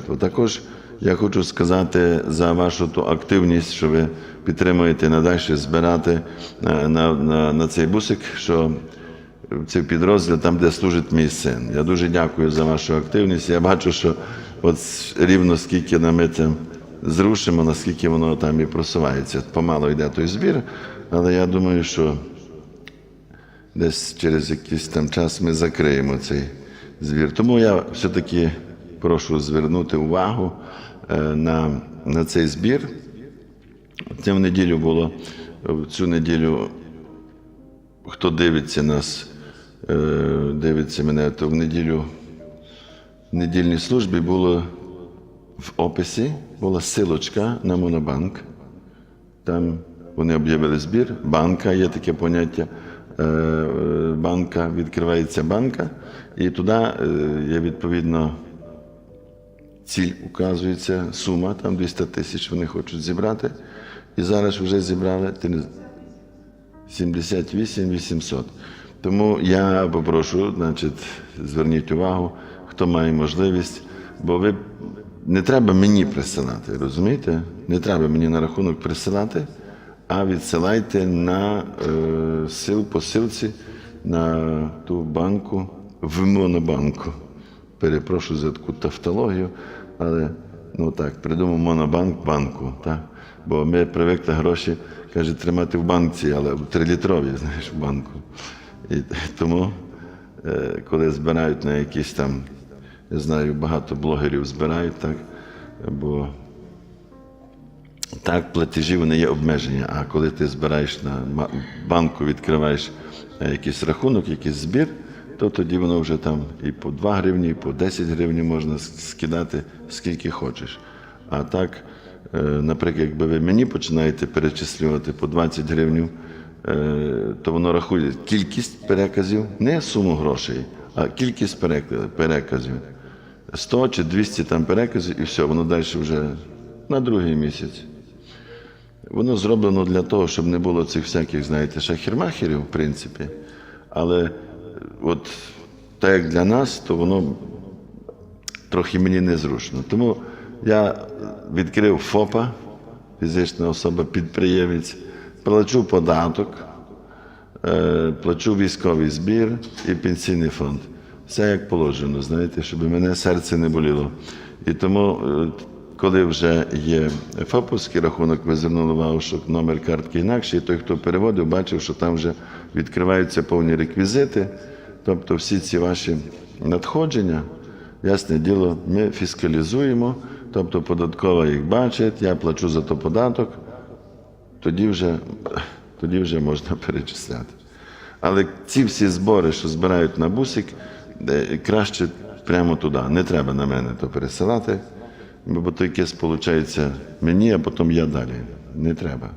жертву. Також я хочу сказати за вашу ту активність, що ви підтримуєте надалі збирати на, на, на, на цей бусик, що цей підрозділ там, де служить мій син. Я дуже дякую за вашу активність. Я бачу, що от рівно скільки ми це зрушимо, наскільки воно там і просувається. Помало йде той збір, але я думаю, що десь через якийсь там час ми закриємо цей збір. Тому я все-таки прошу звернути увагу е, на, на цей збір. Це в неділю було, в цю неділю, хто дивиться нас, е, дивиться мене, то в неділю в недільній службі було в описі була силочка на Монобанк. Там вони об'явили збір. Банка є таке поняття. е, Банка, відкривається банка, і туди є відповідно ціль указується, сума, там 200 тисяч вони хочуть зібрати. І зараз вже зібрали 78 800. Тому я попрошу, значить, зверніть увагу, хто має можливість, бо ви не треба мені присилати, розумієте? Не треба мені на рахунок присилати, а відсилайте на е, сил посилці на ту банку в монобанку. Перепрошую за таку тавтологію, але ну так, придумав монобанк банку. Так? Бо ми привикли гроші, каже, тримати в банці, але в трилітровій, знаєш, в банку. І тому, е, коли збирають на якісь там, я знаю, багато блогерів збирають так, бо так, платежі вони є обмеження. А коли ти збираєш на банку, відкриваєш е, якийсь рахунок, якийсь збір, то тоді воно вже там і по 2 гривні, і по 10 гривень можна скидати скільки хочеш. А так, е, наприклад, якби ви мені починаєте перечислювати по 20 гривень, то воно рахує кількість переказів, не суму грошей, а кількість переказів. 100 чи 200 там переказів, і все, воно далі вже на другий місяць. Воно зроблено для того, щоб не було цих всяких, знаєте, шахермахерів, в принципі. Але от так як для нас, то воно трохи мені незручно. Тому я відкрив ФОПа, фізична особа, підприємець, плачу податок, е, плачу військовий збір і пенсійний фонд. Все як положено, знаєте, щоб мене серце не боліло. І тому, е, коли вже є ФОПовський рахунок, ви звернули увагу, що номер картки інакший, той, хто переводив, бачив, що там вже відкриваються повні реквізити. Тобто всі ці ваші надходження, ясне діло, ми фіскалізуємо, тобто податкова їх бачить, я плачу за то податок, тоді вже, тоді вже можна перечисляти. Але ці всі збори, що збирають на бусик, краще прямо туди. Не треба на мене то пересилати, бо то якесь виходить мені, а потім я далі. Не треба.